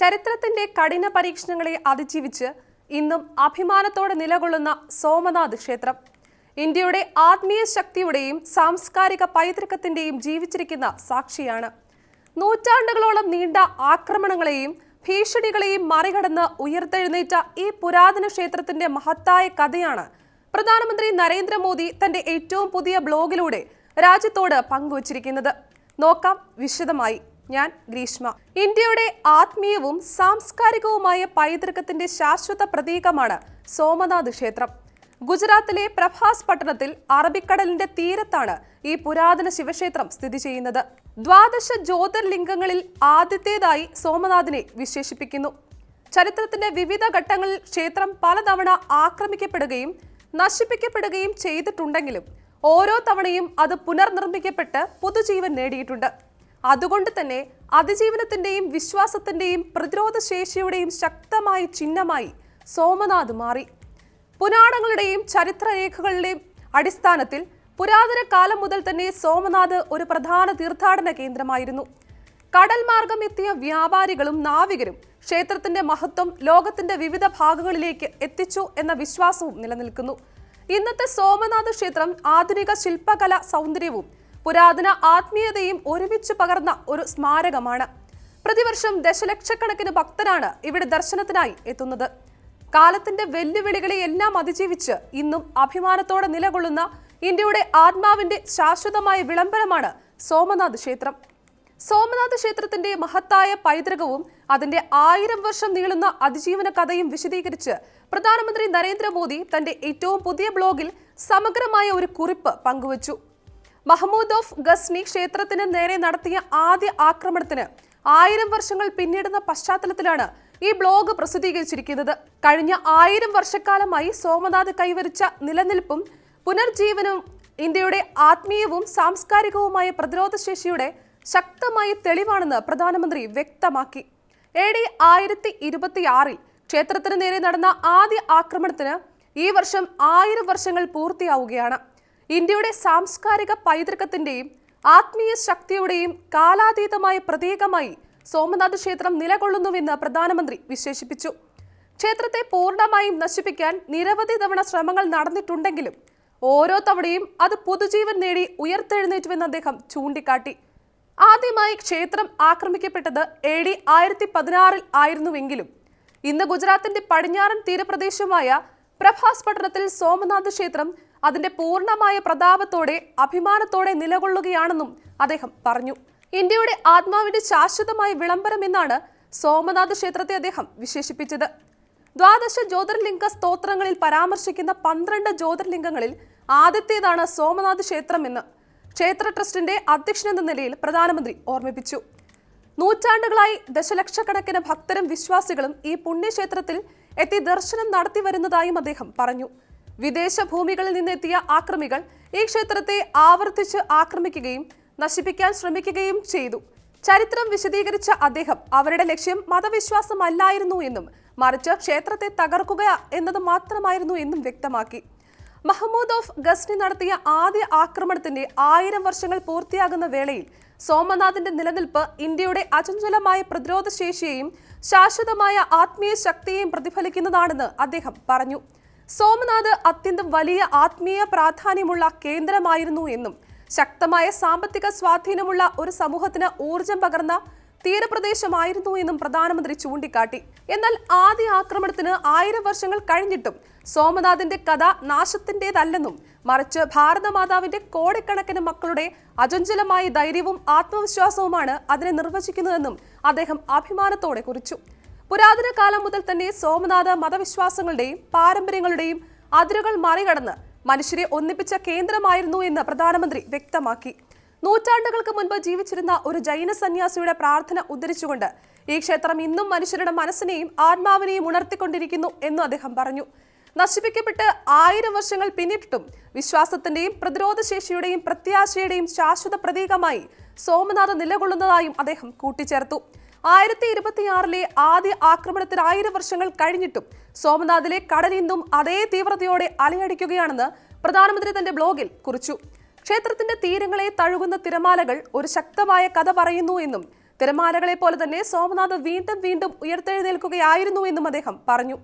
ചരിത്രത്തിന്റെ കഠിന പരീക്ഷണങ്ങളെ അതിജീവിച്ച് ഇന്നും അഭിമാനത്തോടെ നിലകൊള്ളുന്ന സോമനാഥ് ക്ഷേത്രം. ഇന്ത്യയുടെ ആത്മീയ ശക്തിയുടെയും സാംസ്കാരിക പൈതൃകത്തിന്റെയും ജീവിച്ചിരിക്കുന്ന സാക്ഷിയാണ്. നൂറ്റാണ്ടുകളോളം നീണ്ട ആക്രമണങ്ങളെയും ഭീഷണികളെയും മറികടന്ന് ഉയർത്തെഴുന്നേറ്റ ഈ പുരാതന ക്ഷേത്രത്തിന്റെ മഹത്തായ കഥയാണ് പ്രധാനമന്ത്രി നരേന്ദ്രമോദി തന്റെ ഏറ്റവും പുതിയ ബ്ലോഗിലൂടെ രാജ്യത്തോട് പങ്കുവച്ചിരിക്കുന്നത്. നോക്കാം വിശദമായി. ഞാൻ ഗ്രീഷ്മ. ഇന്ത്യയുടെ ആത്മീയവും സാംസ്കാരികവുമായ പൈതൃകത്തിന്റെ ശാശ്വത പ്രതീകമാണ് സോമനാഥ് ക്ഷേത്രം. ഗുജറാത്തിലെ പ്രഭാസ് പട്ടണത്തിൽ അറബിക്കടലിന്റെ തീരത്താണ് ഈ പുരാതന ശിവക്ഷേത്രം സ്ഥിതി ചെയ്യുന്നത്. ദ്വാദശ ജ്യോതിർലിംഗങ്ങളിൽ ആദ്യത്തേതായി സോമനാഥിനെ വിശേഷിപ്പിക്കുന്നു. ചരിത്രത്തിന്റെ വിവിധ ഘട്ടങ്ങളിൽ ക്ഷേത്രം പലതവണ ആക്രമിക്കപ്പെടുകയും നശിപ്പിക്കപ്പെടുകയും ചെയ്തിട്ടുണ്ടെങ്കിലും ഓരോ തവണയും അത് പുനർനിർമ്മിക്കപ്പെട്ട് പുതുജീവൻ നേടിയിട്ടുണ്ട്. അതുകൊണ്ട് തന്നെ അതിജീവനത്തിന്റെയും വിശ്വാസത്തിന്റെയും പ്രതിരോധ ശേഷിയുടെയും ശക്തമായ ചിഹ്നമായി സോമനാഥ് മാറി. പുരാണങ്ങളുടെയും ചരിത്രരേഖകളുടെയും അടിസ്ഥാനത്തിൽ പുരാതന കാലം മുതൽ തന്നെ സോമനാഥ് ഒരു പ്രധാന തീർത്ഥാടന കേന്ദ്രമായിരുന്നു. കടൽ മാർഗം എത്തിയ വ്യാപാരികളും നാവികരും ക്ഷേത്രത്തിന്റെ മഹത്വം ലോകത്തിന്റെ വിവിധ ഭാഗങ്ങളിലേക്ക് എത്തിച്ചു എന്ന വിശ്വാസവും നിലനിൽക്കുന്നു. ഇന്നത്തെ സോമനാഥ ക്ഷേത്രം ആധുനിക ശില്പകല സൗന്ദര്യവും പുരാതന ആത്മീയതയും ഒരുമിച്ച് പകർന്ന ഒരു സ്മാരകമാണ്. പ്രതിവർഷം ദശലക്ഷക്കണക്കിന് ഭക്തരാണ് ഇവിടെ ദർശനത്തിനായി എത്തുന്നത്. കാലത്തിന്റെ വെല്ലുവിളികളെ എല്ലാം അതിജീവിച്ച് ഇന്നും അഭിമാനത്തോടെ നിലകൊള്ളുന്ന ഇന്ത്യയുടെ ആത്മാവിന്റെ ശാശ്വതമായ വിളംബരമാണ് സോമനാഥ് ക്ഷേത്രം. സോമനാഥ് ക്ഷേത്രത്തിന്റെ മഹത്തായ പൈതൃകവും അതിന്റെ ആയിരം വർഷം നീളുന്ന അതിജീവന കഥയും വിശദീകരിച്ച് പ്രധാനമന്ത്രി നരേന്ദ്രമോദി തന്റെ ഏറ്റവും പുതിയ ബ്ലോഗിൽ സമഗ്രമായ ഒരു കുറിപ്പ് പങ്കുവച്ചു. മഹമ്മൂദ് ഓഫ് ഗസ്നി ക്ഷേത്രത്തിന് നേരെ നടത്തിയ ആദ്യ ആക്രമണത്തിന് ആയിരം വർഷങ്ങൾ പിന്നിടുന്ന പശ്ചാത്തലത്തിലാണ് ഈ ബ്ലോഗ് പ്രസിദ്ധീകരിച്ചിരിക്കുന്നത്. കഴിഞ്ഞ ആയിരം വർഷക്കാലമായി സോമനാഥ് കൈവരിച്ച നിലനിൽപ്പും പുനർജീവനവും ഇന്ത്യയുടെ ആത്മീയവും സാംസ്കാരികവുമായ പ്രതിരോധശേഷിയുടെ ശക്തമായ തെളിവാണെന്ന് പ്രധാനമന്ത്രി വ്യക്തമാക്കി. എ ഡി ആയിരത്തി ഇരുപത്തിയാറിൽ ക്ഷേത്രത്തിന് നേരെ നടന്ന ആദ്യ ആക്രമണത്തിന് ഈ വർഷം ആയിരം വർഷങ്ങൾ പൂർത്തിയാവുകയാണ്. ഇന്ത്യയുടെ സാംസ്കാരിക പൈതൃകത്തിന്റെയും ആത്മീയ ശക്തിയുടെയും കാലാതീതമായ പ്രതീകമായി സോമനാഥ് ക്ഷേത്രം നിലകൊള്ളുന്നുവെന്ന് പ്രധാനമന്ത്രി വിശേഷിപ്പിച്ചു. ക്ഷേത്രത്തെ പൂർണമായും നശിപ്പിക്കാൻ നിരവധി തവണ ശ്രമങ്ങൾ നടന്നിട്ടുണ്ടെങ്കിലും ഓരോ തവണയും അത് പുതുജീവൻ നേടി ഉയർത്തെഴുന്നേറ്റുവെന്ന് അദ്ദേഹം ചൂണ്ടിക്കാട്ടി. ആദ്യമായി ക്ഷേത്രം ആക്രമിക്കപ്പെട്ടത് എ ഡി ആയിരത്തി പതിനാറിൽ ആയിരുന്നുവെങ്കിലും ഇന്ന് ഗുജറാത്തിന്റെ പടിഞ്ഞാറൻ തീരപ്രദേശമായ പ്രഭാസ് പട്ടണത്തിൽ സോമനാഥ് ക്ഷേത്രം അതിന്റെ പൂർണമായ പ്രതാപത്തോടെ അഭിമാനത്തോടെ നിലകൊള്ളുകയാണെന്നും അദ്ദേഹം പറഞ്ഞു. ഇന്ത്യയുടെ ആത്മാവിന്റെ ശാശ്വതമായ വിളംബരം എന്നാണ് സോമനാഥ ക്ഷേത്രത്തെ അദ്ദേഹം വിശേഷിപ്പിച്ചത്. ദ്വാദശ ജ്യോതിർലിംഗ സ്തോത്രങ്ങളിൽ പരാമർശിക്കുന്ന പന്ത്രണ്ട് ജ്യോതിർലിംഗങ്ങളിൽ ആദ്യത്തേതാണ് സോമനാഥ് ക്ഷേത്രം എന്ന് ക്ഷേത്ര ട്രസ്റ്റിന്റെ അധ്യക്ഷനെന്ന നിലയിൽ പ്രധാനമന്ത്രി ഓർമ്മിപ്പിച്ചു. നൂറ്റാണ്ടുകളായി ദശലക്ഷക്കണക്കിന് ഭക്തരും വിശ്വാസികളും ഈ പുണ്യക്ഷേത്രത്തിൽ എത്തി ദർശനം നടത്തി വരുന്നതായും അദ്ദേഹം പറഞ്ഞു. വിദേശ ഭൂമികളിൽ നിന്നെത്തിയ ആക്രമികൾ ഈ ക്ഷേത്രത്തെ ആവർത്തിച്ച് ആക്രമിക്കുകയും നശിപ്പിക്കാൻ ശ്രമിക്കുകയും ചെയ്തു. ചരിത്രം വിശദീകരിച്ച അദ്ദേഹം അവരുടെ ലക്ഷ്യം മതവിശ്വാസമല്ലായിരുന്നു എന്നും മറിച്ച് ക്ഷേത്രത്തെ തകർക്കുക എന്നത് മാത്രമായിരുന്നു എന്നും വ്യക്തമാക്കി. മഹമ്മൂദ് ഓഫ് ഗസ്നി നടത്തിയ ആദ്യ ആക്രമണത്തിന്റെ ആയിരം വർഷങ്ങൾ പൂർത്തിയാകുന്ന വേളയിൽ സോമനാഥിന്റെ നിലനിൽപ്പ് ഇന്ത്യയുടെ അചഞ്ചലമായ പ്രതിരോധ ശേഷിയെയും ശാശ്വതമായ ആത്മീയ ശക്തിയെയും പ്രതിഫലിക്കുന്നതാണെന്ന് അദ്ദേഹം പറഞ്ഞു. സോമനാഥ് അത്യന്തം വലിയ ആത്മീയ പ്രാധാന്യമുള്ള കേന്ദ്രമായിരുന്നു എന്നും ശക്തമായ സാമ്പത്തിക സ്വാധീനമുള്ള ഒരു സമൂഹത്തിന് ഊർജം പകർന്ന തീരപ്രദേശമായിരുന്നു എന്നും പ്രധാനമന്ത്രി ചൂണ്ടിക്കാട്ടി. എന്നാൽ ആദ്യ ആക്രമണത്തിന് ആയിരം വർഷങ്ങൾ കഴിഞ്ഞിട്ടും സോമനാഥിന്റെ കഥ നാശത്തിന്റെതല്ലെന്നും മറിച്ച് ഭാരതമാതാവിന്റെ കോടിക്കണക്കിന് മക്കളുടെ അചഞ്ചലമായ ധൈര്യവും ആത്മവിശ്വാസവുമാണ് അതിനെ നിർവചിക്കുന്നതെന്നും അദ്ദേഹം അഭിമാനത്തോടെ കുറിച്ചു. പുരാതന കാലം മുതൽ തന്നെ സോമനാഥ മതവിശ്വാസങ്ങളുടെയും പാരമ്പര്യങ്ങളുടെയും അതിരുകൾ മറികടന്ന് മനുഷ്യരെ ഒന്നിപ്പിച്ച കേന്ദ്രമായിരുന്നു എന്ന് പ്രധാനമന്ത്രി വ്യക്തമാക്കി. നൂറ്റാണ്ടുകൾക്ക് മുൻപ് ജീവിച്ചിരുന്ന ഒരു ജൈന സന്യാസിയുടെ പ്രാർത്ഥന ഉദ്ധരിച്ചുകൊണ്ട് ഈ ക്ഷേത്രം ഇന്നും മനുഷ്യരുടെ മനസ്സിനെയും ആത്മാവിനെയും ഉണർത്തിക്കൊണ്ടിരിക്കുന്നു എന്നും അദ്ദേഹം പറഞ്ഞു. നശിപ്പിക്കപ്പെട്ട് ആയിരം വർഷങ്ങൾ പിന്നിട്ടിട്ടും വിശ്വാസത്തിന്റെയും പ്രതിരോധശേഷിയുടെയും പ്രത്യാശയുടെയും ശാശ്വത പ്രതീകമായി സോമനാഥ് നിലകൊള്ളുന്നതായും അദ്ദേഹം കൂട്ടിച്ചേർത്തു. ആയിരത്തി ഇരുപത്തിയാറിലെ ആദ്യ ആക്രമണത്തിന് ആയിരം വർഷങ്ങൾ കഴിഞ്ഞിട്ടും സോമനാഥിലെ കടൽ ഇന്നും അതേ തീവ്രതയോടെ അലയടിക്കുകയാണെന്ന് പ്രധാനമന്ത്രി തന്റെ ബ്ലോഗിൽ കുറിച്ചു. ക്ഷേത്രത്തിന്റെ തീരങ്ങളെ തഴുകുന്ന തിരമാലകൾ ഒരു ശക്തമായ കഥ പറയുന്നു എന്നും തിരമാലകളെ പോലെ തന്നെ സോമനാഥ് വീണ്ടും വീണ്ടും ഉയർത്തെഴുന്നേൽക്കുകയായിരുന്നു എന്നും അദ്ദേഹം പറഞ്ഞു.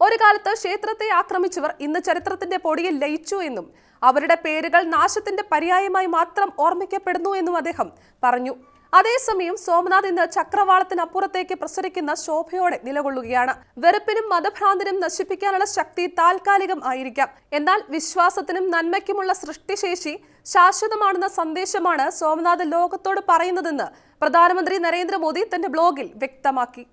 ഒരു കാലത്ത് ക്ഷേത്രത്തെ ആക്രമിച്ചവർ ഇന്ന് ചരിത്രത്തിന്റെ പൊടിയിൽ ലയിച്ചു എന്നും അവരുടെ പേരുകൾ നാശത്തിന്റെ പര്യായമായി മാത്രം ഓർമ്മിക്കപ്പെടുന്നു എന്നും അദ്ദേഹം പറഞ്ഞു. അതേസമയം സോമനാഥ് ഇന്ന് ചക്രവാളത്തിനപ്പുറത്തേക്ക് പ്രസരിക്കുന്ന ശോഭയോടെ നിലകൊള്ളുകയാണ്. വെറുപ്പിനും മതഭ്രാന്തിനും നശിപ്പിക്കാനുള്ള ശക്തി താൽക്കാലികം ആയിരിക്കാം. എന്നാൽ വിശ്വാസത്തിനും നന്മയ്ക്കുമുള്ള സൃഷ്ടിശേഷി ശാശ്വതമാണെന്ന സന്ദേശമാണ് സോമനാഥ് ലോകത്തോട് പറയുന്നതെന്ന് പ്രധാനമന്ത്രി നരേന്ദ്രമോദി തന്റെ ബ്ലോഗിൽ വ്യക്തമാക്കി.